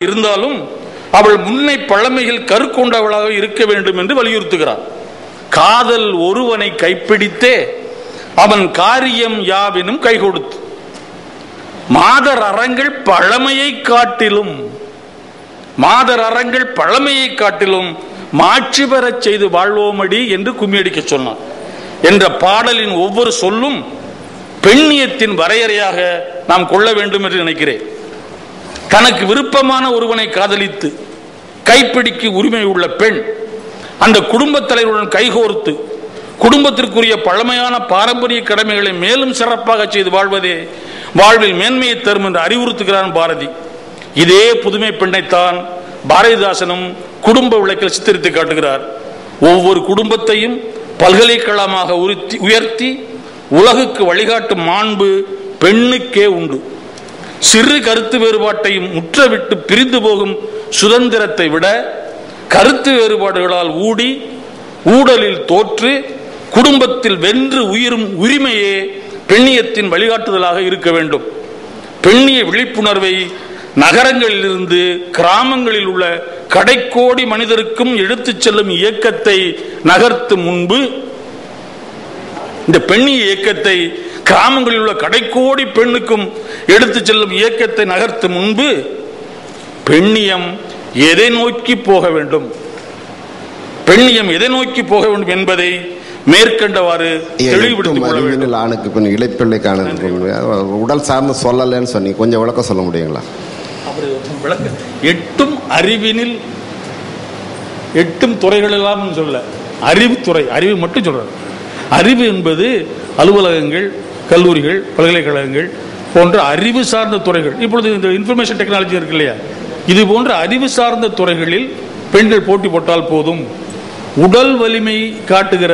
இருந்தாலும் அவள் முன்னை பழமையில் கருக்கொண்டவளாக இருக்க வேண்டும் என்று வலியுறுத்துகிறார் காதல் ஒருவனை கைப்பிடித்தே அவன் காரியம் யாவினும் கை கொடுத்து மாதர் அறங்கள் பழமையை காட்டிலும் மாதர் அறங்கள் பழமையை காட்டிலும் மாட்சி பெறச் செய்து வாழ்வோமடி என்று கும்மியடிக்க சொன்னார் என்ற பாடலின் ஒவ்வொரு சொல்லும் பெண்ணியத்தின் வரையறையாக நாம் கொள்ள வேண்டும் என்று நினைக்கிறேன். தனக்கு விருப்பமான ஒருவனை காதலித்து கைப்பிடிக்கு உரிமை உள்ள பெண் அந்த குடும்பத் தலைவருடன் கைகோர்த்து குடும்பத்திற்குரிய பழமையான பாரம்பரிய கடமைகளை மேலும் சிறப்பாக செய்து வாழ்வதே வாழ்வில் மேன்மையை தரும் என்று அறிவுறுத்துகிறான் பாரதி. இதே புதுமை பெண்ணைத்தான் பாரதிதாசனும் குடும்ப விளக்கில் சித்தரித்து காட்டுகிறார். ஒவ்வொரு குடும்பத்தையும் பல்கலைக்கழகமாக உறுத்தி உயர்த்தி உலகுக்கு வழிகாட்டும் மாண்பு பெண்ணுக்கே உண்டு. சிறு கருத்து வேறுபாட்டையும் முற்றவிட்டு பிரிந்து போகும் சுதந்திரத்தை விட கருத்து வேறுபாடுகளால் ஊடி ஊடலில் தோற்று குடும்பத்தில் வென்று உயிரும் உரிமையே பெண்ணியத்தின் வழிகாட்டுதலாக இருக்க வேண்டும். பெண்ணிய விழிப்புணர்வை நகரங்களிலிருந்து கிராமங்களில் உள்ள கடைக்கோடி மனிதருக்கும் எடுத்துச் செல்லும் இயக்கத்தை நகர்த்தும் முன்பு இந்த பெண்ணிய இயக்கத்தை கிராமங்களில் உள்ள கடைக்கோடி பெண்ணுக்கும் எடுத்துச் செல்லும் இயக்கத்தை நகர்த்தும் முன்பு பெண்ணியம் எதை நோக்கி போக வேண்டும்? பெண்ணியம் எதை நோக்கி போக வேண்டும் என்பதை மேற்கண்டவாறு தெளிவுபடுத்திக் ஆணுக்கு பின் இழைப்பிள்ளைக்கான உடல் சார்ந்து சொல்லலைன்னு சொன்னீங்க கொஞ்சம் விளக்கம் சொல்ல முடியுங்களா? எட்டும் அறிவினில் எட்டும் துறைகள் எல்லாம் சொல்ல அறிவுத்துறை அறிவு மட்டும் சொல்றாரு. அறிவு என்பது அலுவலகங்கள் கல்லூரிகள் பல்கலைக்கழகங்கள் போன்ற அறிவு சார்ந்த துறைகள். இப்பொழுது இந்த இன்ஃபர்மேஷன் டெக்னாலஜி இருக்கு இல்லையா? இது போன்ற அறிவு சார்ந்த துறைகளில் பெண்கள் போட்டி போட்டால் போதும். உடல் வலிமை காட்டுகிற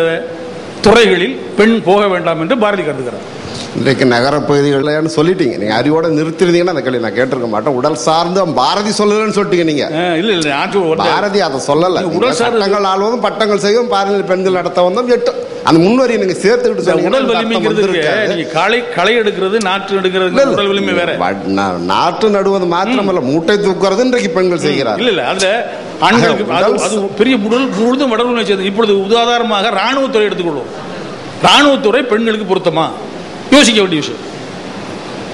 துறைகளில் பெண் போக வேண்டாம் என்று பாரதி கருதுகிறார். இன்றைக்கு நகரப்பகுதிகள்னு சொல்லிட்டீங்க. நீங்க அறிவோட நிறுத்திருந்தீங்கன்னா அந்த கேள்வி நான் கேட்டிருக்க மாட்டேன். உடல் சார்ந்து பாரதி சொல்லலன்னு சொல்லிட்டீங்க நீங்க. அஹ் இல்ல இல்ல. பாரதி அதை சொல்லல. உடல் சட்டங்கள் ஆள்வதும் பட்டங்கள் செய்யும் பாரதிய பெண்கள் நடத்த வந்தோம் எட்டு. அந்த முன்வரியை நீங்க சேர்த்துக்கிட்டு உடல் வலிமைங்கிறது களை களை எடுக்கிறது நாற்று எடுக்கிறது. உடல் வலிமை வேற. நாற்று நடுவது மாத்திரமல்ல மூட்டை தூக்குறது இன்றைக்கு பெண்கள் செய்கிறார் இல்ல இல்ல அதுல ஆண்களுக்கு அது பெரிய உடல் முழுதும் உடல் செய்தது இப்பொழுது உதாரணமாக ராணுவத்துறை எடுத்துக்கொள்வோம். ராணுவத்துறை பெண்களுக்கு பொருத்தமா? யோசிக்க வேண்டிய விஷயம்.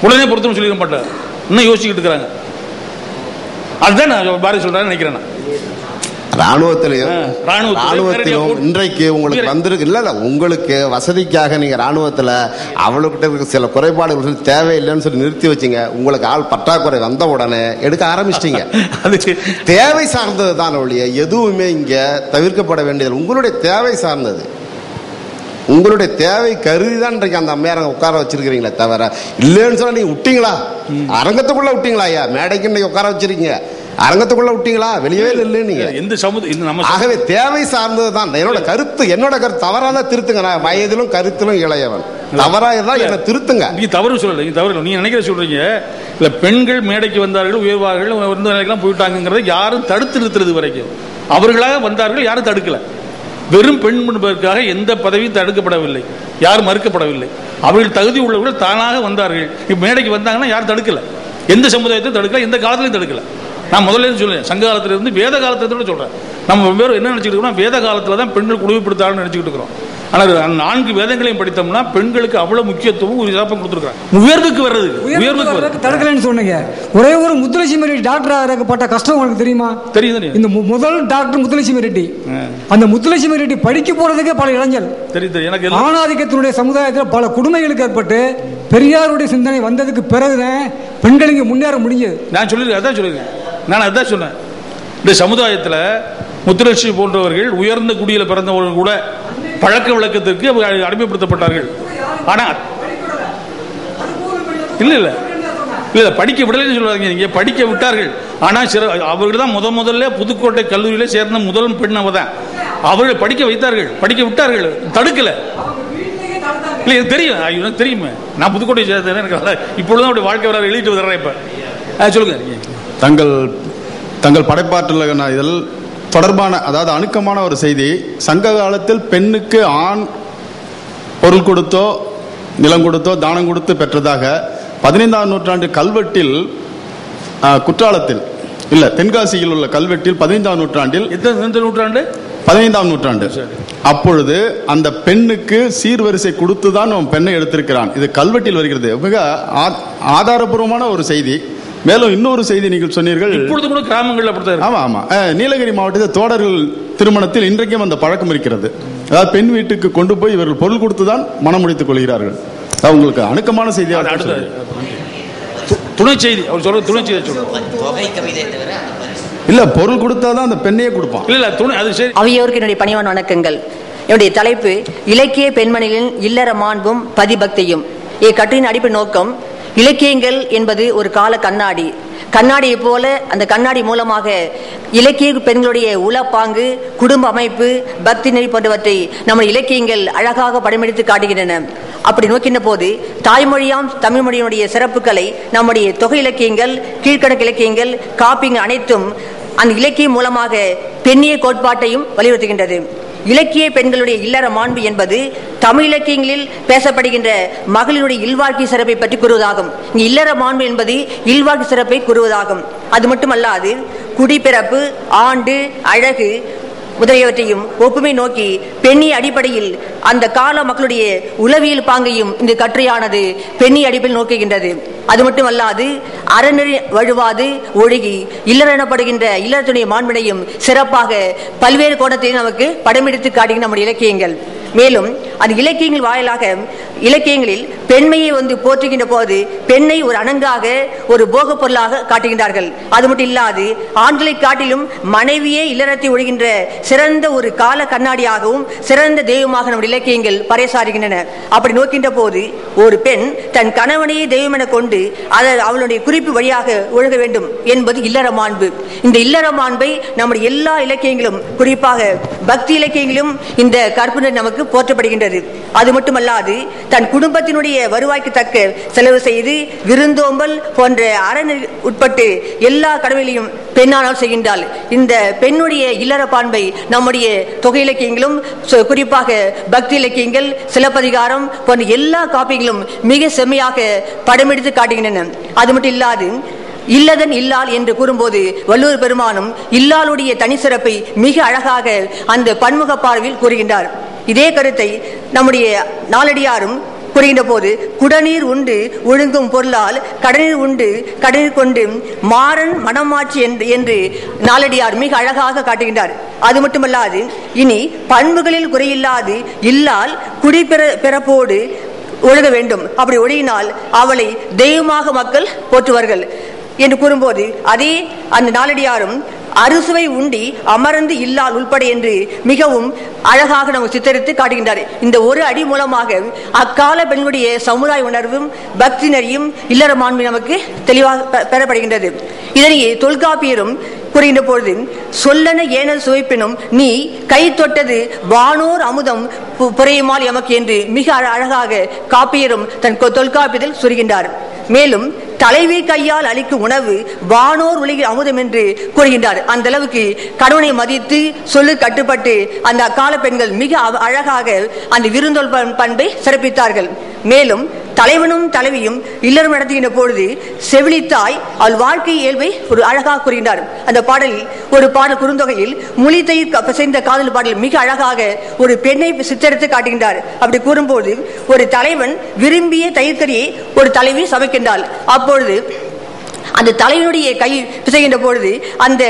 உடனே பொருத்தம் சொல்லிட மாட்டார் இன்னும் யோசிச்சுக்கிட்டு இருக்கிறாங்க. அதுதான் நான் பாரதி சொல்றேன்னு நினைக்கிறேன் நான். ராணுவத்திலையும் ராணுவத்திலும் இன்றைக்கு உங்களுக்கு வந்திருக்கு. இல்ல இல்ல உங்களுக்கு வசதிக்காக நீங்க ராணுவத்துல அவளுக்கிட்ட இருக்க சில குறைபாடுகள் சொல்லி தேவையில்லைன்னு சொல்லி நிறுத்தி வச்சீங்க. உங்களுக்கு ஆள் பற்றாக்குறை வந்த உடனே எடுக்க ஆரம்பிச்சிட்டீங்க. அது தேவை சார்ந்தது தான் ஒழிய எதுவுமே இங்க தவிர்க்கப்பட வேண்டியது உங்களுடைய தேவை சார்ந்தது. உங்களுடைய தேவை கருதி தான் இன்றைக்கு அந்த அம்மையார உட்கார வச்சிருக்கிறீங்களே தவிர இல்லைன்னு சொன்னா நீங்க விட்டீங்களா? அரங்கத்துக்குள்ள விட்டீங்களா ஐயா? மேடைக்கு இன்னைக்கு உட்கார வச்சிருக்கீங்க. அரங்கத்துக்குள்ள விட்டீங்களா? வெளியவே இல்லை நீங்க. எந்த சமுதாயம் ஆகவே தேவை சார்ந்தது தான் என்னோட கருத்து என்னோட கருத்து தவறா தான் திருத்துங்க. நான் வயதிலும் கருத்திலும் இளையவன். தவறா இருந்தா என்ன திருத்துங்க. நீ தவறு சொல்லல நீ தவறு நீங்க நினைக்கிற சொல்றீங்க. இல்ல பெண்கள் மேடைக்கு வந்தார்கள் உயர்வார்கள் உயர்ந்த நிலைக்கெல்லாம் போயிட்டாங்கிறத யாரும் தடுத்து நிறுத்துறது வரைக்கும். அவர்களாக வந்தார்கள் யாரும் தடுக்கல. வெறும் பெண் என்பதற்காக எந்த பதவியும் தடுக்கப்படவில்லை. யாரும் மறுக்கப்படவில்லை. அவர்கள் தகுதி உள்ளவர்கள் தானாக வந்தார்கள். இப்போ மேடைக்கு வந்தாங்கன்னா யாரும் தடுக்கல. எந்த சமுதாயத்தையும் தடுக்கல எந்த காலத்திலையும் தடுக்கல. நான் முதல்ல சொல்லுவேன் சங்க காலத்திலிருந்து வேத காலத்திலிருந்து சொல்கிறேன் நம்ம வெவ்வேறு என்ன நினச்சிக்கிட்டு இருக்கோம்னா வேத காலத்தில் தான் பெண்கள் குழுமைப்படுத்தாருன்னு நினச்சிக்கிட்டு இருக்கிறோம். ஆனால் நான்கு வேதங்களையும் படித்தோம்னா பெண்களுக்கு அவ்வளவு முக்கியத்துவம் ஒரு சிறப்பம் கொடுத்துருக்காங்க. உயர்வுக்கு வர்றது உயர்வுக்கு வர்றது. தடுக்கலைன்னு சொன்னீங்க. ஒரே ஒரு முத்துலட்சுமி ரெட்டி டாக்டர் ஆகிறப்பட்ட கஷ்டம் உங்களுக்கு தெரியுமா? தெரியும் இந்த முதல் டாக்டர் முத்துலட்சுமி ரெட்டி. அந்த முத்துலட்சுமி ரெட்டி படிக்க போறதுக்கே பல இளைஞர். தெரியும் எனக்கு ஆணாதிக்கத்தினுடைய சமுதாயத்தில் பல கொடுமைகளுக்கு ஏற்பட்டு பெரியாருடைய சிந்தனை வந்ததுக்கு பிறகுதான் பெண்கள் இங்க முன்னேற முடிஞ்சது. நான் சொல்லியிருக்கேன் அதான் சொல்லியிருக்கேன் நான் அதான் சொன்னேன். இந்த சமுதாயத்தில் முத்துலட்சுமி போன்றவர்கள் உயர்ந்த குடியில் பிறந்தவர்கள் கூட பழக்க வழக்கத்திற்கு அடிமைப்படுத்தப்பட்டார்கள். ஆனால் இல்லை இல்லை. இல்லை படிக்க விடலைன்னு சொல்லுவாங்க இங்கே படிக்க விட்டார்கள். ஆனால் சிற அவர்கள் தான் முத முதல்ல புதுக்கோட்டை கல்லூரியில் சேர்ந்த முதல் பெண் அவ தான். அவர்கள் படிக்க வைத்தார்கள். படிக்க விட்டார்கள். தடுக்கல. இல்லை இது தெரியும். ஐயோ, தெரியுமே. நான் புதுக்கோட்டை சேர்ந்தேன் எனக்கு நல்லா- இப்பொழுதுதான் அப்படி வாழ்க்கை வரலாறு எழுதிட்டு வந்துடுறேன் இப்போ. சொல்லுங்க. தங்கள் தங்கள் படைப்பாற்றல் இதில் தொடர்பான அதாவது அணுக்கமான ஒரு செய்தி சங்க காலத்தில் பெண்ணுக்கு ஆண் பொருள் கொடுத்தோ நிலம் கொடுத்தோ தானம் கொடுத்து பெற்றதாக பதினைந்தாம் நூற்றாண்டு கல்வெட்டில் குற்றாலத்தில் இல்ல தென்காசியில் உள்ள கல்வெட்டில் பதினைந்தாம் நூற்றாண்டில் எந்த நூற்றாண்டு? பதினைந்தாம் நூற்றாண்டு. அப்பொழுது அந்த பெண்ணுக்கு சீர்வரிசை கொடுத்து தான் பெண்ணை எடுத்திருக்கிறான். இது கல்வெட்டில் வருகிறது. மிக ஆதாரபூர்வமான ஒரு செய்தி. மேலும் இன்னொரு செய்தி நீங்கள் சொன்னீர்கள். இப்பொழுது கூட கிராமங்கள்ல அப்படித்தான் இருக்கு. ஆமா ஆமா. நீலகிரி மாவட்டத்தில் தோடர்கள் திருமணத்தில் இன்றைக்கும் அந்த பழக்கம் இருக்கிறது. அதாவது பெண் வீட்டுக்கு கொண்டு போய் இவர்கள் பொருள் கொடுத்து தான் மனம் முடித்துக் கொள்கிறார்கள். அது உங்களுக்கு அணுக்கமான செய்தியாக துணை செய்தி அவர் சொல்ற துணை செய்தி தவிர இல்ல பொருள் கொடுத்தாதான் அந்த பெண்ணையே கொடுப்பான். இல்ல இல்ல துணை அது சரி. அவையோருக்கு என்னுடைய பணிவான வணக்கங்கள். என்னுடைய தலைப்பு இலக்கிய பெண்மணிகளின் இல்லற மாண்பும் பதிபக்தியும். இக்கட்டுரையின் அடிப்படை நோக்கம் இலக்கியங்கள் என்பது ஒரு கால கண்ணாடி. கண்ணாடியை போல அந்த கண்ணாடி மூலமாக இலக்கிய பெண்களுடைய உளப்பாங்கு குடும்ப அமைப்பு பக்தி நெறி போன்றவற்றை நம்முடைய இலக்கியங்கள் அழகாக படமெடுத்து காட்டுகின்றன. அப்படி நோக்கின்ற போது தாய்மொழியாம் தமிழ் மொழியினுடைய சிறப்புகளை நம்முடைய தொகை இலக்கியங்கள் கீழ்கணக்கு இலக்கியங்கள் காப்பிங்க அனைத்தும் அந்த இலக்கியம் மூலமாக பெண்ணிய கோட்பாட்டையும் வலியுறுத்துகின்றது. இலக்கிய பெண்களுடைய இல்லற மாண்பு என்பது தமிழ் இலக்கியங்களில் பேசப்படுகின்ற மகளிருடைய இல்வாழ்க்கை சிறப்பை பற்றி கூறுவதாகும். இல்லற மாண்பு என்பது இல்வாழ்க்கை சிறப்பை கூறுவதாகும். அது மட்டுமல்லாது குடிப்பிறப்பு ஆண்டு அழகு முதலியவற்றையும் ஒப்புமை நோக்கி பெண்ணி அடிப்படையில் அந்த கால மக்களுடைய உளவியல் பாங்கையும் இந்த கட்டுரையானது பெண்ணி அடிப்படையில் நோக்குகின்றது. அது மட்டுமல்லாது அறநெறி வழுவாது ஒழுகி இல்லற எனப்படுகின்ற இல்லறத்துடைய மாண்பினையும் சிறப்பாக பல்வேறு கோணத்தையும் நமக்கு படமெடுத்து காட்டுகின்ற நம்முடைய இலக்கியங்கள். மேலும் அந்த இலக்கியங்கள் வாயிலாக இலக்கியங்களில் பெண்மையை வந்து போற்றுகின்ற போது பெண்ணை ஒரு அணங்காக ஒரு போக பொருளாக காட்டுகின்றார்கள். அது மட்டும் இல்லாது ஆண்களை காட்டிலும் மனைவியே இல்லறத்தை ஒழுகின்ற சிறந்த ஒரு கால கண்ணாடியாகவும் சிறந்த தெய்வமாக நம்முடைய இலக்கியங்கள் பறைசாறுகின்றன. அப்படி நோக்கின்ற போது ஒரு பெண் தன் கணவனையே தெய்வம் என கொண்டு அதை அவளுடைய குறிப்பு வழியாக ஒழுக வேண்டும் என்பது இல்லற மாண்பு. இந்த இல்லற மாண்பை நம்முடைய எல்லா இலக்கியங்களும் குறிப்பாக பக்தி இலக்கியங்களும் இந்த கற்பனை நமக்கு போற்றப்படுகின்றது. அது மட்டுமல்லாது தன் குடும்பத்தினுடைய வருவாய்க்கு தக்க செலவு செய்து விருந்தோம்பல் போன்ற அரண் உட்பட்டு எல்லா கடவுளையும் பெண்ணானால் செய்கின்றாள். இந்த பெண்ணுடைய இல்லற பாண்பை நம்முடைய தொகை இலக்கியங்களும் சு- குறிப்பாக பக்தி இலக்கியங்கள் சிலப்பதிகாரம் போன்ற எல்லா காப்பியங்களும் மிக செம்மையாக படமெடுத்து காட்டுகின்றன. அது மட்டும் இல்லாது இல்லதன் இல்லால் என்று கூறும்போது வள்ளுவர் பெருமானும் இல்லாளுடைய தனிச்சிறப்பை மிக அழகாக அந்த பன்முக பார்வையில் கூறுகின்றார். இதே கருத்தை நம்முடைய நாளடியாரும் கூறுகின்ற போது குடநீர் உண்டு ஒழுங்கும் பொருளால் கடநீர் உண்டு கடநீர் கொண்டு மாறன் மனமாட்சி என்று என்று நாளடியார் மிக அழகாக காட்டுகின்றார். அது மட்டுமல்லாது இனி பண்புகளில் குறையில்லாது இல்லால் குடிபெற பிறப்போடு ஒழுக வேண்டும். அப்படி ஒழுகினால் அவளை தெய்வமாக மக்கள் போற்றுவார்கள். என்று கூறும்போது அதே அந்த நாளடியாரும் அறுசுவை உண்டி அமர்ந்து இல்லால் உள்பட என்று மிகவும் அழகாக நமக்கு சித்தரித்து காட்டுகின்றார். இந்த ஒரு அடி மூலமாக அக்கால பெண்களுடைய சமுதாய உணர்வும் பக்தி நெறியும் நமக்கு தெளிவாக பெறப்படுகின்றது. இதனையே தொல்காப்பியரும் கூறுகின்ற பொழுது சொல்லன ஏனல் சுவைப்பினும் நீ கை தொட்டது வானோர் அமுதம் பு- புரையுமால் எமக்கு என்று மிக அழ- அழகாக காப்பியரும் தன் தொல்காப்பியத்தில் சுருகின்றார் மேலும் தலைவி கையால் அளிக்கும் உணவு வானோர் உலகில் அமுதம் என்று கூறுகின்றார். அந்த அளவுக்கு கணவனை மதித்து சொல்லு கட்டுப்பட்டு அந்த அக்கால பெண்கள் மிக அழகாக அந்த விருந்தோல் பண்- பண்பை சிறப்பித்தார்கள். மேலும் தலைவனும் தலைவியும் இல்லறம் நடத்துகின்ற பொழுது செவிலித்தாய் அவள் வாழ்க்கை இயல்பை ஒரு அழகாக கூறுகின்றார். அந்த பாடலில் ஒரு பாடல் குறுந்தொகையில் முளித்தயிர் பிசைந்த காதல் பாடல் மிக அழகாக ஒரு பெண்ணை சித்தரித்து காட்டுகின்றார். அப்படி கூறும்போது ஒரு தலைவன் விரும்பிய தயிர்கறியை ஒரு தலைவி சமைக்கின்றாள். அப்பொழுது அந்த தலைவனுடைய கை பிசைகின்ற பொழுது அந்த